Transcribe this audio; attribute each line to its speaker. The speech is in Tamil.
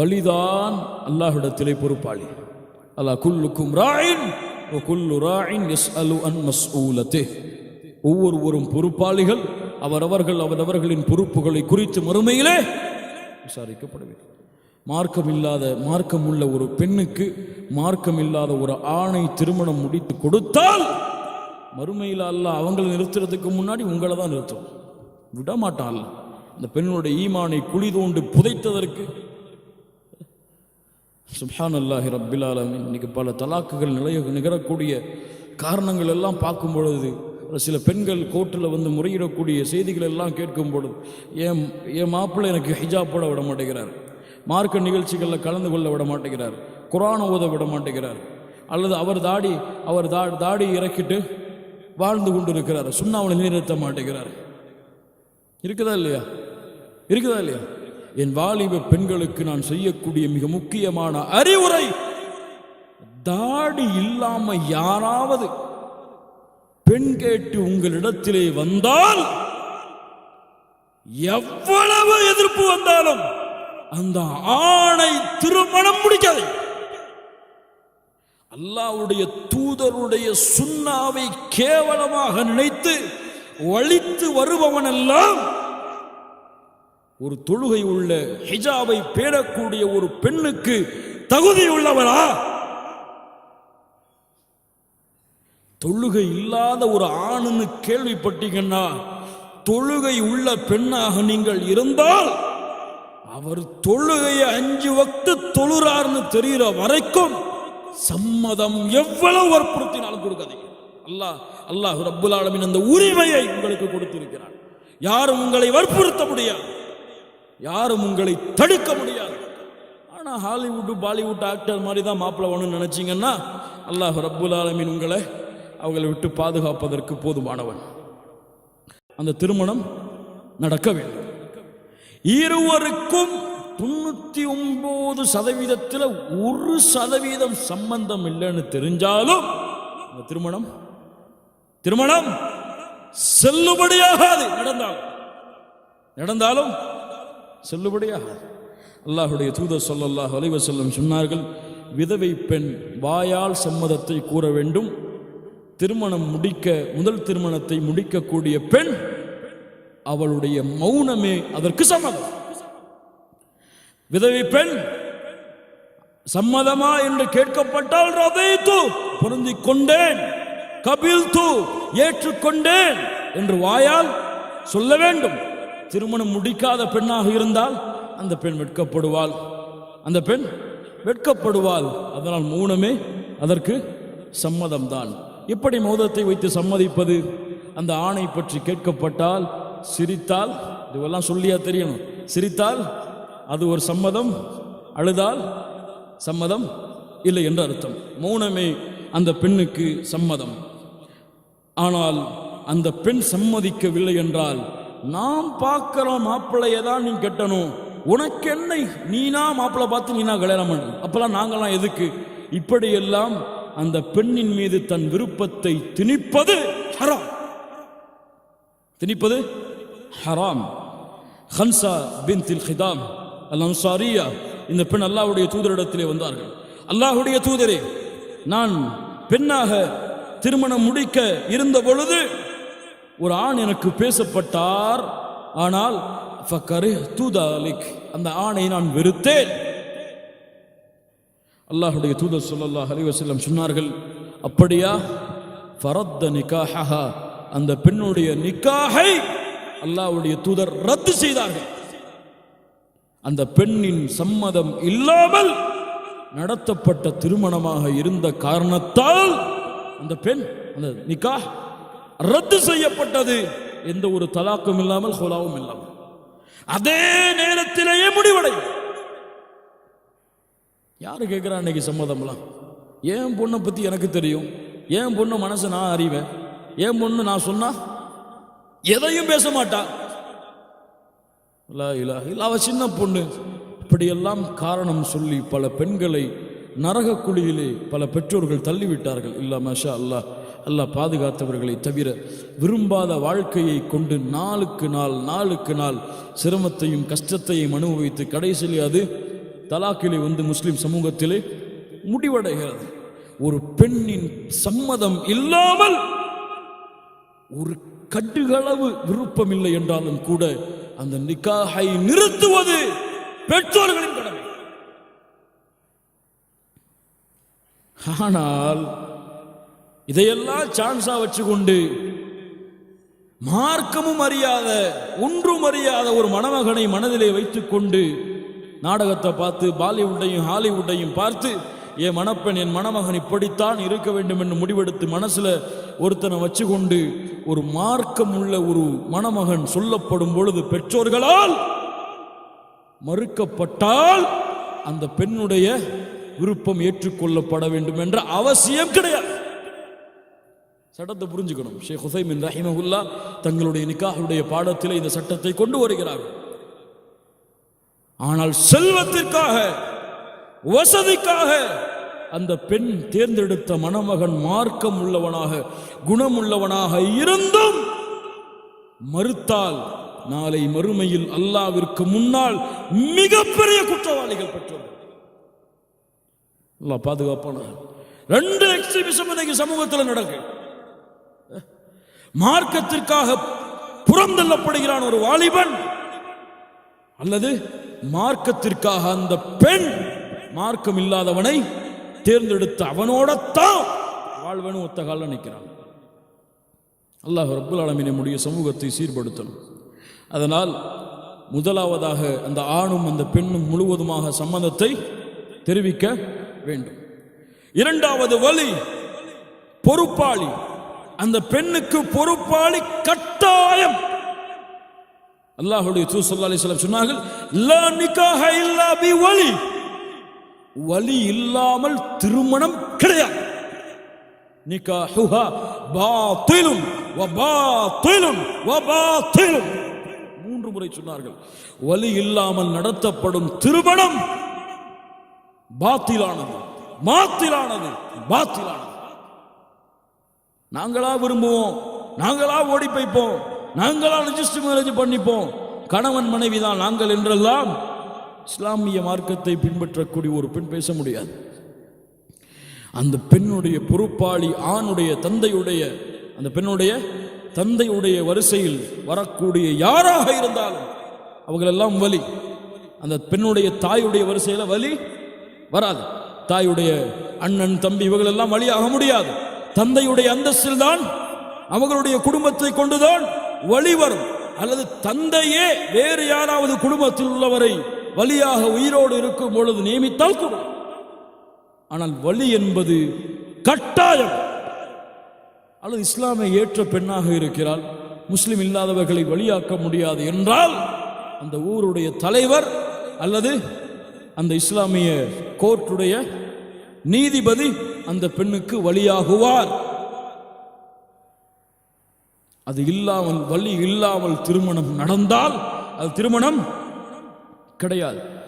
Speaker 1: வழிதான் அல்லாஹ்விடத்திலே பொறுப்பாளி. அல்லாஹ் குல்லுக்கும் ராயின் குல்லு ராயின் எஸ் அலு அன் மஸ்ஊலத்தே ஒவ்வொருவரும் பொறுப்பாளிகள் அவரவர்கள் அவரவர்களின் பொறுப்புகளை குறித்து மறுமையிலே விசாரிக்கப்படுவேன். மார்க்கம் இல்லாத மார்க்கம் உள்ள ஒரு பெண்ணுக்கு மார்க்கம் இல்லாத ஒரு ஆணை திருமணம் முடித்து கொடுத்தால் மறுமையில் அல்லாஹ் அவங்களை நிறுத்துறதுக்கு முன்னாடி உங்களை தான் நிறுத்தும் விட மாட்டான் அல்லாஹ். அந்த பெண்ணுடைய ஈமானை குழி தோண்டு புதைத்ததற்கு சுப்ஹான் அல்லாஹி ரப்பில் இன்றைக்கி பல தலாக்குகள் நிலைய நிகழக்கூடிய காரணங்கள் எல்லாம் பார்க்கும் பொழுது ஒரு சில பெண்கள் கோர்ட்டில் வந்து முறையிடக்கூடிய செய்திகள் எல்லாம் கேட்கும் பொழுது என் என் மாப்பிள்ளை எனக்கு ஹிஜாப் போட விட மாட்டேங்கிறார்? மார்க்க நிகழ்ச்சிகளில் கலந்து கொள்ள விட மாட்டேங்கிறார்? குரான் ஓத விட மாட்டேங்கிறார்? அல்லது அவர் தாடி அவர் தா தாடி இறக்கிட்டு வாழ்ந்து கொண்டு இருக்கிறார் சுண்ணாவளை நிறுத்த மாட்டேங்கிறார். இருக்குதா இல்லையா? இருக்குதா இல்லையா? என் வாலிப பெண்களுக்கு நான் செய்யக்கூடிய மிக முக்கியமான அறிவுரை தாடி இல்லாம யாராவது பெண் கேட்டு உங்களிடத்திலே வந்தால் எவ்வளவு எதிர்ப்பு வந்தாலும் அந்த ஆணை திருமணம் முடிக்காது. அல்லாவுடைய தூதருடைய சுண்ணாவை கேவலமாக நினைத்து வழித்து வருபவனெல்லாம் ஒரு தொழுகை உள்ள ஹிஜாபை பேடக்கூடிய ஒரு பெண்ணுக்கு தகுதி உள்ளவரா தொழுகை இல்லாத ஒரு ஆணுன்னு கேள்விப்பட்டீங்கன்னா தொழுகை உள்ள பெண்ணாக நீங்கள் இருந்தால் அவர் தொழுகையை அஞ்சு வக்து தொழுறார்னு தெரிகிற வரைக்கும் சம்மதம் எவ்வளவு வற்புறுத்தினாலும் கொடுக்காதீங்க. அல்லாஹ் அல்லாஹ் ரப்புல் ஆலமின் அந்த உரிமையை உங்களுக்கு கொடுத்திருக்கிறார் யாரும் உங்களை வற்புறுத்த முடியாது. யாரும் உங்களை தடுக்க முடியாது. ஆனா ஹாலிவுட் பாலிவுட் ஆக்டர் மாதிரி தான் மாப்பிள்ளை வேணும்னு நினைச்சீங்கன்னா அல்லாஹ் ரப்புல் ஆலமீன் உங்களை அவங்களை விட்டு பாதுகாப்பதற்கு போதுமானவன். அந்த திருமணம் நடக்க வேண்டும். இருவருக்கும் தொண்ணூத்தி ஒன்பது சதவீதத்தில் ஒரு சதவீதம் சம்பந்தம் இல்லைன்னு தெரிஞ்சாலும் அந்த திருமணம் திருமணம் செல்லுபடியாகாது. நடந்தாலும் நடந்தாலும் செல்லுபடியாக. அல்லாஹுடைய தூதர் சொல்லல்லாஹ் அலைஹி வஸல்லம் சொன்னார்கள் விதவை பெண் வாயால் சம்மதத்தை கூற வேண்டும். திருமணம் முடிக்க முதல் திருமணத்தை முடிக்கக்கூடிய பெண் அவளுடைய மௌனமே அதற்கு சம்மதம். விதவை பெண் சம்மதமா என்று கேட்கப்பட்டால் ரதைத்து பொருந்திக் கொண்டேன் கபில் தூ ஏற்றுக்கொண்டேன் என்று வாயால் சொல்ல வேண்டும். திருமணம் முடிக்காத பெண்ணாக இருந்தால் அந்த பெண் வெட்கப்படுவாள். அந்த பெண் வெட்கப்படுவாள். அதனால் மௌனமே அதற்கு சம்மதம்தான். எப்படி மோதத்தை வைத்து சம்மதிப்பது? அந்த ஆணை பற்றி கேட்கப்பட்டால் சிரித்தால் இதுவெல்லாம் சொல்லியா தெரியணும். சிரித்தால் அது ஒரு சம்மதம் அழுதால் சம்மதம் இல்லை என்று அர்த்தம். மௌனமே அந்த பெண்ணுக்கு சம்மதம். ஆனால் அந்த பெண் சம்மதிக்கவில்லை என்றால் நாம் பார்க்கிற மாப்பிள்ளையை தான் நீ கட்டணும். உனக்கு என்ன நீனா மாப்பிள்ளை பார்த்து நீனா கல்யாணம் பண்ணு. அப்பெல்லாம் நாங்களாம் எதுக்கு? இப்படியெல்லாம் அந்த பெண்ணின் மீது தன் விருப்பத்தை திணிப்பது ஹராம். திணிப்பது ஹராம். ஹன்சா பின் தில் ஹிதாம். அல் அன்சாரியா இந்த பெண் அல்லாஹுடைய தூதரிடத்திலே வந்தார்கள். அல்லாஹுடைய தூதரே நான் பெண்ணாக திருமணம் முடிக்க இருந்த பொழுது ஒரு ஆண் எனக்கு பேசப்பட்டார். ஆனால் தூதாலிக் அந்த ஆணை நான் வெறுத்தேன். அல்லாஹ்வுடைய தூதர் சொல்லல்லா அலைஹி சொன்னார்கள் அப்படியா? ஃபரத்த நிகாஹஹா. அந்த பெண்ணுடைய நிக்காஹை அல்லாஹுடைய தூதர் ரத்து செய்தார்கள். அந்த பெண்ணின் சம்மதம் இல்லாமல் நடத்தப்பட்ட திருமணமாக இருந்த காரணத்தால் அந்த பெண் அந்த நிக்காஹ் ரத்து செய்யப்பட்டது. எந்த ஒரு தலாக்கும் இல்லாமல் ஹுலாவும் இல்லாமல். அதே நேரத்திலேயே முடிவடையும். யாரு கேட்குறா இன்னைக்கு சம்மதம்லாம்? ஏன் பொண்ணை பற்றி எனக்கு தெரியும். ஏன் பொண்ணு மனசை நான் அறிவேன். ஏன் பொண்ணு நான் சொன்னா எதையும் பேச மாட்டா. லா அவ சின்ன பொண்ணு. இப்படியெல்லாம் காரணம் சொல்லி பல பெண்களை நரக குழியிலே பல பெற்றோர்கள் தள்ளிவிட்டார்கள். இல்ல மஷா அல்லாஹ். அல்லாஹ் பாதுகாத்தவர்களை தவிர விரும்பாத வாழ்க்கையை கொண்டு நாளுக்கு நாள் நாளுக்கு நாள் சிரமத்தையும் கஷ்டத்தையும் அனுபவித்து கடைசியில் அது தலாக்கிலே வந்து முஸ்லிம் சமூகத்திலே முடிவடைகிறது. ஒரு பெண்ணின் சம்மதம் இல்லாமல் ஒரு கட்டுகளவு விருப்பம் இல்லை என்றாலும் கூட அந்த நிக்காகை நிறுத்துவது பெற்றோர்களின் கடமை. ஆனால் இதையெல்லாம் சான்ஸா வச்சுக்கொண்டு மார்க்கமும் அறியாத ஒன்றும் அறியாத ஒரு மணமகனை மனதிலே வைத்துக்கொண்டு நாடகத்தை பார்த்து பாலிவுட்டையும் ஹாலிவுட்டையும் பார்த்து என் மணப்பெண் என் மணமகன் இப்படித்தான் இருக்க வேண்டும் என்று முடிவெடுத்து மனசுல ஒருத்தனை வச்சுக்கொண்டு ஒரு மார்க்கம் உள்ள ஒரு மணமகன் சொல்லப்படும் பொழுது பெற்றோர்களால் மறுக்கப்பட்டால் அந்த பெண்ணுடைய விருப்பம் ஏற்றுக்கொள்ளப்பட வேண்டும் என்ற அவசியம் கிடையாது. சட்டத்தை புரிஞ்சுக்கணும். ஷேக் ஹுசைமின் ரஹிமஹுல்லா தங்களுடைய நிக்காஹுடைய பாடத்தில் இந்த சட்டத்தை கொண்டு வருகிறார்கள். ஆனால் செல்வத்திற்காக வசதிக்காக அந்த பெண் தேர்ந்தெடுத்த மணமகன் மார்க்கம் உள்ளவனாக குணம் உள்ளவனாக இருந்தும் மறுத்தால் நாளை மறுமையில் அல்லாவிற்கு முன்னால் மிகப்பெரிய குற்றவாளிகள் பெற்றோர்கள் பாதுகாப்பான ரெண்டு எக்ஸ்ட்ரீமிசம் இன்னைக்கு சமூகத்தில் நடக்கு மார்க்கத்திற்காக புறந்தள்ளப்படுகிறான் ஒரு வாலிபன். அல்லது மார்க்கத்திற்காக அந்த பெண் மார்க்கம் இல்லாதவனை தேர்ந்தெடுத்து அவனோடத்தான் வாழ்வனும் ஒத்த கால நிற்கிறான் அல்லாஹ் ரப்புல் ஆலமீன் சமூகத்தை சீர்படுத்தணும். அதனால் முதலாவதாக அந்த ஆணும் அந்த பெண்ணும் முழுவதுமாக சம்மந்தத்தை தெரிவிக்க வேண்டும். இரண்டாவது வழி பொறுப்பாளி. அந்த பெண்ணுக்கு பொறுப்பாளி கட்டாயம். அல்லாஹுடைய தூ சொன்னார்கள் லா நிகாஹ இல்லா பி வலி வலி இல்லாமல் திருமணம் கிடையாது. நிகாஹுஹா பாத்திலும் வ பாத்திலும் வ மூன்று முறை சொன்னார்கள் வலி இல்லாமல் நடத்தப்படும் திருமணம் பாத்திலானது மாத்திலானது பாத்திலானது. நாங்களா விரும்புவோம். நாங்களா ஓடி போய்ப்போம். நாங்களா ரிஜிஸ்டர் மேரேஜ் பண்ணிப்போம். கணவன் மனைவி தான் நாங்கள் என்றெல்லாம் இஸ்லாமிய மார்க்கத்தை பின்பற்றக்கூடிய ஒரு பெண் பேச முடியாது. அந்த பெண்ணுடைய பொறுப்பாளி ஆணுடைய தந்தையுடைய அந்த பெண்ணுடைய தந்தையுடைய வரிசையில் வரக்கூடிய யாராக இருந்தாலும் அவங்களெல்லாம் வலி. அந்த பெண்ணுடைய தாயுடைய வரிசையில் வலி வராது. தாயுடைய அண்ணன் தம்பி இவங்களெல்லாம் வழியாக முடியாது. தந்தையுடைய அந்தஸ்தில் தான் அவர்களுடைய குடும்பத்தை கொண்டுதான் வழி வரும். அல்லது தந்தையே வேறு யாராவது குடும்பத்தில் உள்ளவரை வழியாக உயிரோடு இருக்கும் பொழுது நியமித்தால் கூட. ஆனால் வழி என்பது கட்டாயம். அல்லது இஸ்லாமை ஏற்ற பெண்ணாக இருக்கிறாள் முஸ்லிம் இல்லாதவர்களை வழியாக்க முடியாது என்றால் அந்த ஊருடைய தலைவர் அல்லது அந்த இஸ்லாமிய கோர்ட்டுடைய நீதிபதி அந்த பெண்ணுக்கு வழியாகுவார். அது இல்லாமல் வழி இல்லாமல் திருமணம் நடந்தால் அது திருமணம் கிடையாது.